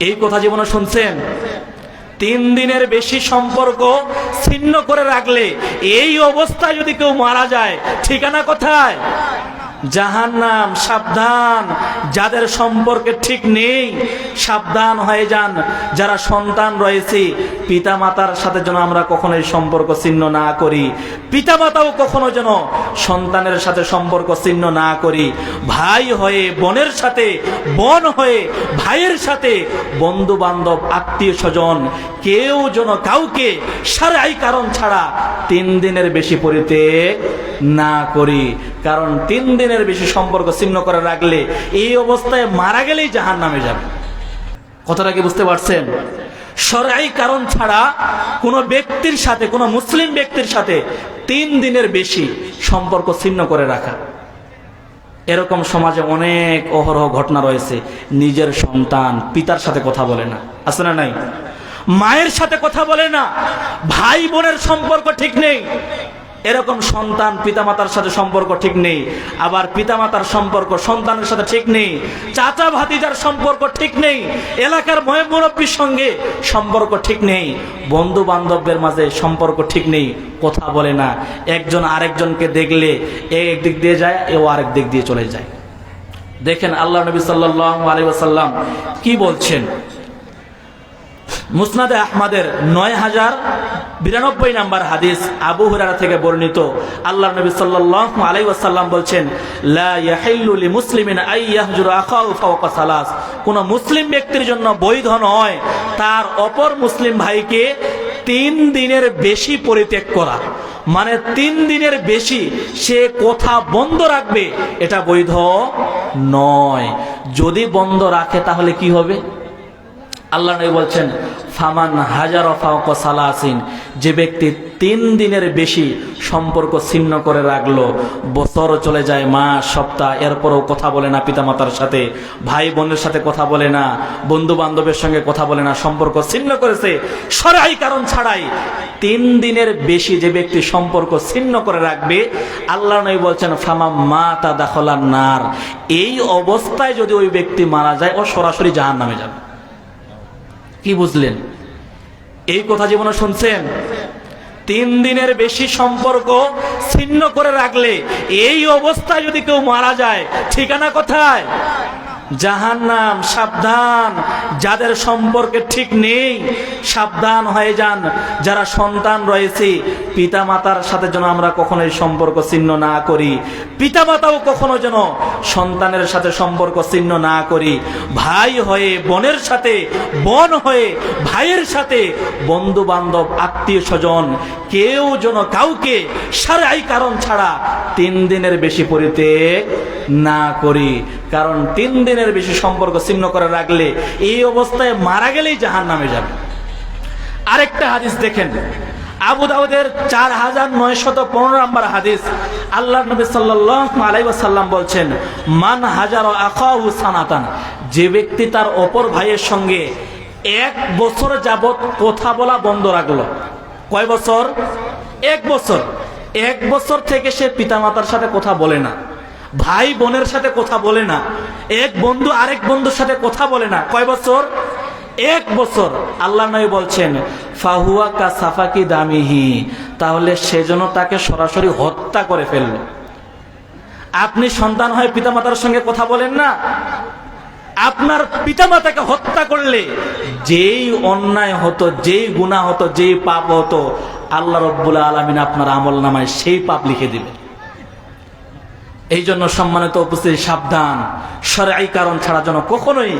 এই কথা জীবনে শুনছেন? তিন দিনের বেশি সম্পর্ক ছিন্ন করে রাখলে এই অবস্থায় যদি কেউ মারা যায়, ঠিকানা কোথায়? জাহান নাম সাবধান। যাদের সম্পর্কে ঠিক নেই, সাবধান হয়ে যান। যারা সন্তান রয়েছে পিতা মাতার সাথে যেন আমরা কখনো এই সম্পর্ক ছিন্ন না করি পিতা মাতাও কখনো যেন সন্তানের সাথে সম্পর্ক ছিন্ন না করি, ভাই হয়ে, বোনের সাথে, বোন হয়ে, ভাইয়ের সাথে বন্ধু বান্ধব আত্মীয় স্বজন, কেউ যেন কাউকে সারাই কারণ ছাড়া তিন দিনের বেশি পরিত্যাগ না করি। কারণ তিন দিনের বেশি সম্পর্ক ছিন্ন করে রাখলে এই অবস্থায় মারা গেলেই জাহান নামে যাবে। কথাটা কি বুঝতে পারছেন? সরাই কারণ ছাড়া কোন ব্যক্তির সাথে, কোন মুসলিম ব্যক্তির সাথে তিন দিনের বেশি সম্পর্ক ছিন্ন করে রাখা। এরকম সমাজে অনেক অহরহ ঘটনা রয়েছে। নিজের সন্তান পিতার সাথে কথা বলে না। আছে না নাই? মায়ের সাথে কথা বলে না। ভাই বোনের সম্পর্ক ঠিক নেই। এরকম সন্তান পিতামাতার সাথে সম্পর্ক ঠিক নেই। আবার পিতামাতার সম্পর্ক সন্তানের সাথে ঠিক নেই। চাচা ভাতিজার সম্পর্ক ঠিক নেই। এলাকার ময় মুরব্বীর সঙ্গে সম্পর্ক ঠিক নেই। বন্ধু বান্ধবদের মাঝে সম্পর্ক ঠিক নেই। কথা বলে না। একজন আরেকজনকে দেখলে এ একদিক দিয়ে যায়, এও আরেক দিক দিয়ে চলে যায়। দেখেন আল্লাহ নবী সাল্লাহ আলী ওসাল্লাম কি বলছেন? মুসনাদে আহমাদের নয় হাজার বিরানব্বই নাম্বার হাদিস আবু হুরারা থেকে বর্ণিত। আল্লাহ নবী সাল্লাহ আলাই ওয়াসাল্লাম বলছেন, লা ইয়াহিল্লু লি মুসলিমিন কোন মুসলিম ব্যক্তির জন্য বৈধ নয়, তার অপর মুসলিম ভাইকে তিন দিনের বেশি পরিত্যাগ করা। মানে তিন দিনের বেশি সে কথা বন্ধ রাখবে, এটা বৈধ নয়। যদি বন্ধ রাখে তাহলে কি হবে? আল্লাহ নবী বলছেন ফামান হাজার সালাসিন, যে ব্যক্তি তিন দিনের বেশি সম্পর্ক ছিন্ন করে রাখল, বছর চলে যায়, মাস, সপ্তাহ, এরপরও কথা বলে না পিতামাতার সাথে, ভাই বোনের সাথে কথা বলে না, বন্ধু বান্ধবের সঙ্গে কথা বলে না, সম্পর্ক ছিন্ন করেছে, সরাই কারণ ছাড়াই তিন দিনের বেশি যে ব্যক্তি সম্পর্ক ছিন্ন করে রাখবে আল্লাহ নবী বলছেন ফামা মা তা দাখলার নার, এই অবস্থায় যদি ওই ব্যক্তি মারা যায়, ও সরাসরি জাহান নামে যাবে। কি বুঝলেন? এই কথা জীবনে শুনছেন? তিন দিনের বেশি সম্পর্ক ছিন্ন করে রাখলে এই অবস্থায় যদি কেউ মারা যায়, ঠিকানা কোথায়? জাহান্নাম, সাবধান। যাদের সম্পর্কে ঠিক নেই, সাবধান হয়ে যান। যারা সন্তান রয়েছে পিতা মাতার সাথে যেন আমরা কখনো সম্পর্ক ছিন্ন না করি। পিতা মাতাও কখনো যেন সন্তানের সাথে সম্পর্ক ছিন্ন না করি। ভাই হয়ে, বোনের সাথে, বোন হয়ে, ভাইয়ের সাথে বন্ধু বান্ধব আত্মীয় স্বজন কেউ যেন কাউকে সারাই কারণ ছাড়া তিন দিনের বেশি পরিত্যাগ না করি। কারণ তিন দিনের বেশি সম্পর্ক ছিন্ন করে রাখলে এই অবস্থায় মারা গেলেই জাহান নামে যাবে। আরেকটা হাদিস দেখেন। আবু দাউদের চার হাজার নয়শত পনেরো নম্বর হাদিস। আল্লাহ নবী আলাইসাল্লাম বলছেন, মান হাজার আখাহু সানাতান যে ব্যক্তি তার অপর ভাইয়ের সঙ্গে এক বছর যাবত কথা বলা বন্ধ রাখল। কয় বছর? এক বছর। এক বছর থেকে সে পিতামাতার সাথে কথা বলে না। ভাই বোনের সাথে কথা বলে না, এক বন্ধু আরেক বন্ধুর সাথে কথা বলে না। কয় বছর? এক বছর। আল্লাহ নবী বলছেন, ফাহুয়া কা সাফাকি দামিহি। তাহলে সেজন্য তাকে সরাসরি হত্যা করে ফেলল। আপনি সন্তান হয় পিতামাতার সঙ্গে কথা বলেন না? আপনার পিতামাতাকে হত্যা করলে যেই অন্যায় হতো, যেই গুণা হতো, যেই পাপ হতো, আল্লাহ রব্বুল আলমিন আপনার আমল নামায় সেই পাপ লিখে দিবেন। এই জন্য সম্মানিত উপস্থিতি, সাবধান। সরাই কারণ ছাড়া যেন কখনোই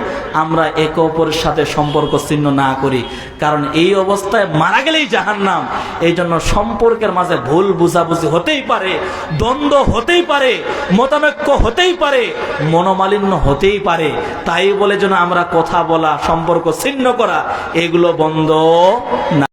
আমরা একে অপরের সাথে সম্পর্ক ছিন্ন না করি। কারণ এই অবস্থায় মারা গেলেই জাহান্নাম। এই জন্য সম্পর্কের মাঝে ভুল বুঝাবুঝি হতেই পারে, দ্বন্দ্ব হতেই পারে, মতানৈক্য হতেই পারে, মনোমালিন্য হতেই পারে। তাই বলে যেন আমরা কথা বলা, সম্পর্ক ছিন্ন করা, এগুলো বন্ধ না